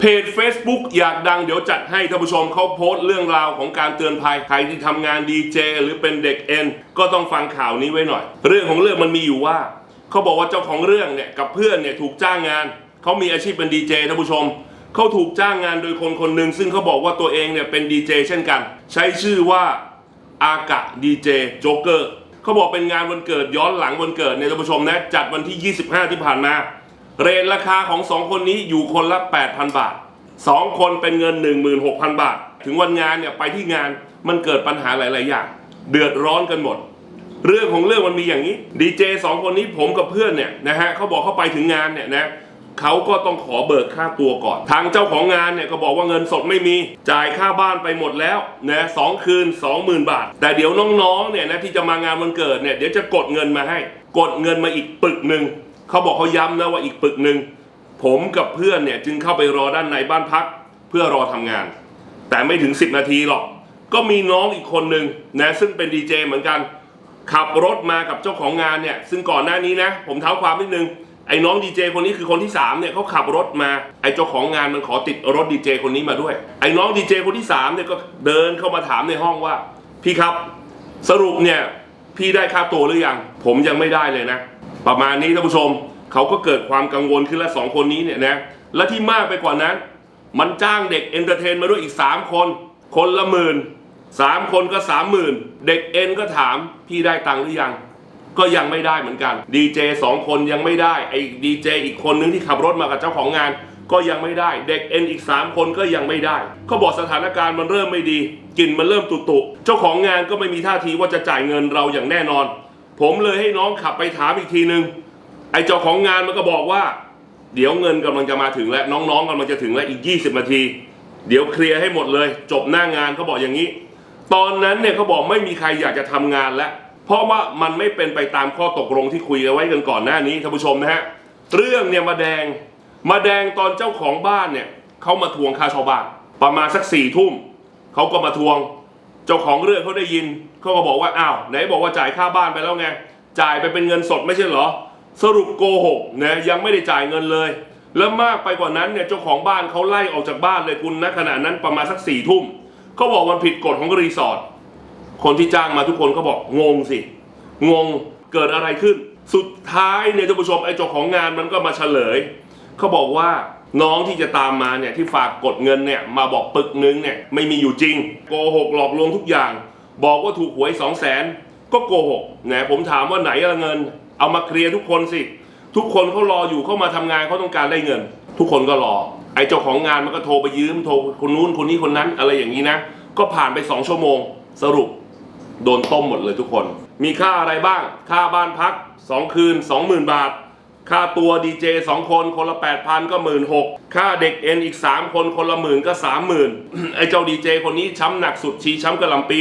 เพจ Facebook อยากดังเดี๋ยวจัดให้ท่านผู้ชมเขาโพสต์เรื่องราวของการเตือนภัยใครที่ทำงานดีเจหรือเป็นเด็กเอ็นก็ต้องฟังข่าวนี้ไว้หน่อย เรื่องของเรื่องมันมีอยู่ว่าเขาบอกว่าเจ้าของเรื่องเนี่ยกับเพื่อนเนี่ยถูกจ้างงานเขามีอาชีพเป็นดีเจท่านผู้ชมเขาถูกจ้างงานโดยคนคนหนึ่งซึ่งเขาบอกว่าตัวเองเนี่ยเป็นดีเจเช่นกัน ใช้ชื่อว่าอากะดีเจโจ๊กเกอร์เขาบอกเป็นงานวันเกิดย้อนหลังวันเกิดเนี่ยท่านผู้ชมนะจัดวันที่ 25 ที่ผ่านมา เรทราคาของสองคนนี้อยู่คนละ 8,000 บาทสองคนเป็นเงิน 16,000 บาท ถึงวันงานเนี่ยไปที่งานมันเกิดปัญหาหลาย ๆ อย่าง เดือดร้อนกันหมด เรื่องของเรื่องมันมีอย่างนี้ดีเจสองคนนี้ผมกับเพื่อนเนี่ยนะฮะเขาบอกเขาไปถึงงานเนี่ยนะเขาก็ต้องขอเบิกค่าตัวก่อน ทางเจ้าของงานเนี่ยก็บอกว่าเงินสดไม่มี จ่ายค่าบ้านไปหมดแล้วนะสองคืน 20,000 บาท แต่เดี๋ยวน้อง ๆ เนี่ยนะที่จะมางานวันเกิดเนี่ยเดี๋ยวจะกดเงินมาให้ กดเงินมาอีกปึกหนึ่ง เขาบอกเขาย้ำนะว่าอีกปึกหนึ่งผมกับเพื่อนเนี่ยจึงเข้าไปรอด้านในบ้านพักเพื่อรอทำงาน แต่ไม่ถึง 10 นาทีหรอก ก็มีน้องอีกคนหนึ่งนะซึ่งเป็นดีเจเหมือนกัน ขับรถมากับเจ้าของงานเนี่ยซึ่งก่อนหน้านี้นะผมเท้าความนิดนึงไอ้น้องดีเจคนนี้คือคนที่3เนี่ยเขาขับรถมาไอ้เจ้าของงานมันขอติดรถดีเจคนนี้มาด้วย ไอ้น้องดีเจคนที่3เนี่ยก็เดินเข้ามาถามในห้องว่า พี่ครับ สรุปเนี่ยพี่ได้ค่าตัวหรือยัง ผมยังไม่ได้เลยนะ ประมาณนี้ท่านผู้ชมเขาก็เกิดความกังวลขึ้นและสองคนนี้เนี่ยนะและที่มากไปกว่านั้น มันจ้างเด็กเอนเตอร์เทนมาด้วยอีก 3 คน คนละหมื่นสามคนก็สามหมื่นเด็กเอ็นก็ถามพี่ได้ตังค์หรือยัง ก็ยังไม่ได้เหมือนกันดีเจสองคนยังไม่ได้ไอ้ดีเจอีกคนนึงที่ขับรถมากับเจ้าของงาน ก็ยังไม่ได้ เด็กเอ็นอีก 3 คนก็ยังไม่ได้เขาบอกสถานการณ์มันเริ่มไม่ดีกลิ่นมันเริ่มตุตุเจ้าของงานก็ไม่มีท่าทีว่าจะจ่ายเงินเราอย่างแน่นอน ผมเลยให้น้องขับไปถามอีกทีนึง ไอ้เจ้าของงานมันก็บอกว่า เดี๋ยวเงินกำลังจะมาถึงแล้วน้องๆกำลังจะถึงแล้วอีก 20 นาที เดี๋ยวเคลียร์ให้หมดเลย จบหน้างานเขาบอกอย่างนี้ ตอนนั้นเนี่ยเขาบอกไม่มีใครอยากจะทำงานแล้ว เพราะว่ามันไม่เป็นไปตามข้อตกลงที่คุยกันไว้กันก่อนหน้านี้ท่านผู้ชมนะฮะเรื่องเนี่ยมาแดงมาแดงตอนเจ้าของบ้านเนี่ยเขามาทวงค่าเช่าบ้านประมาณสักสี่ทุ่มเขาก็มาทวง เจ้าของเรื่องเขาได้ยินเขาก็บอกว่าอ้าวไหนบอกว่าจ่ายค่าบ้านไปแล้วไงจ่ายไปเป็นเงินสดไม่ใช่เหรอ สรุปโกหกนะยังไม่ได้จ่ายเงินเลย แล้วมากไปกว่านั้นเนี่ยเจ้าของบ้านเขาไล่ออกจากบ้านเลยคุณณขณะนั้นประมาณสักสี่ทุ่มเขาบอกมันผิดกฎของรีสอร์ทคนที่จ้างมาทุกคนก็บอกงงสิงงเกิดอะไรขึ้น สุดท้ายเนี่ยท่านผู้ชมไอ้เจ้าของงานมันก็มาเฉลยเขาบอกว่า น้องที่จะตามมาเนี่ยที่ฝากกดเงินเนี่ยมาบอกปึกนึงเนี่ยไม่มีอยู่จริงโกหกหลอกลวงทุกอย่าง บอกว่าถูกหวยสองแสนก็โกหกนะผมถามว่าไหนละเงิน เอามาเคลียร์ทุกคนสิ ทุกคนเขารออยู่เขามาทำงานเขาต้องการได้เงิน ทุกคนก็รอ ไอ้เจ้าของงานมันก็โทรไปยืมโทรคนนู้นคนนี้คนนั้นอะไรอย่างนี้นะ ก็ผ่านไปสองชั่วโมง สรุป โดนต้มหมดเลยทุกคน มีค่าอะไรบ้าง ค่าบ้านพัก 2 คืน 20,000 บาท ค่าตัวดีเจ2คนคนละ 8,000 ก็16,000ค่าเด็กเอ็นอีก 3 คนคนละหมื่นก็ 30,000 ไอ้เจ้าดีเจคนนี้ช้ำหนักสุดชี้ช้ำกระลำปี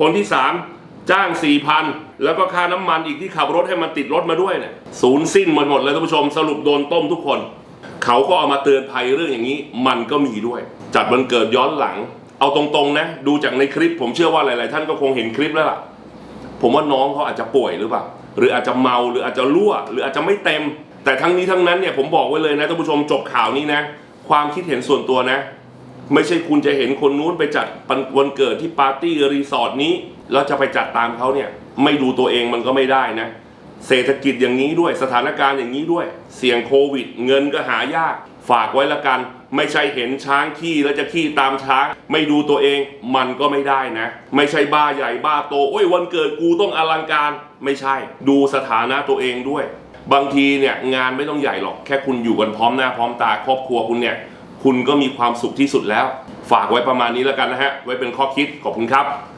คนที่ 3 จ้าง 4,000 แล้วก็ค่าน้ำมันอีกที่ขับรถให้มันติดรถมาด้วยเนี่ยศูนย์สิ้นหมดหมดเลยท่านผู้ชมสรุปโดนต้มทุกคน เขาก็เอามาเตือนภัยเรื่องอย่างนี้มันก็มีด้วย จัดวันเกิดย้อนหลัง เอาตรงๆนะดูจากในคลิปผมเชื่อว่าหลาย ๆ ท่านก็คงเห็นคลิปแล้วล่ะ ผมว่าน้องเขาอาจจะป่วยหรือเปล่า หรืออาจจะเมาหรืออาจจะรั่ว หรืออาจจะไม่เต็ม แต่ทั้งนี้ทั้งนั้นเนี่ยผมบอกไว้เลยนะท่านผู้ชมจบข่าวนี้นะ ความคิดเห็นส่วนตัวนะ ไม่ใช่คุณจะเห็นคนนู้นไปจัดวันเกิดที่ปาร์ตี้รีสอร์ทนี้แล้วจะไปจัดตามเขาเนี่ยไม่ดูตัวเองมันก็ไม่ได้นะ เศรษฐกิจอย่างนี้ด้วยสถานการณ์อย่างนี้ด้วย เสี่ยงโควิด เงินก็หายากฝากไว้ละกัน ไม่ใช่เห็นช้างขี้แล้วจะขี้ตามช้าง ไม่ดูตัวเองมันก็ไม่ได้นะ ไม่ใช่บ้าใหญ่บ้าโตโอ้ยวันเกิดกูต้องอลังการ ไม่ใช่ ดูสถานะตัวเองด้วย บางทีเนี่ยงานไม่ต้องใหญ่หรอกแค่คุณอยู่กันพร้อมหน้าพร้อมตาครอบครัวคุณเนี่ย คุณก็มีความสุขที่สุดแล้ว ฝากไว้ประมาณนี้แล้วกันนะฮะไว้เป็นข้อคิดขอบคุณครับ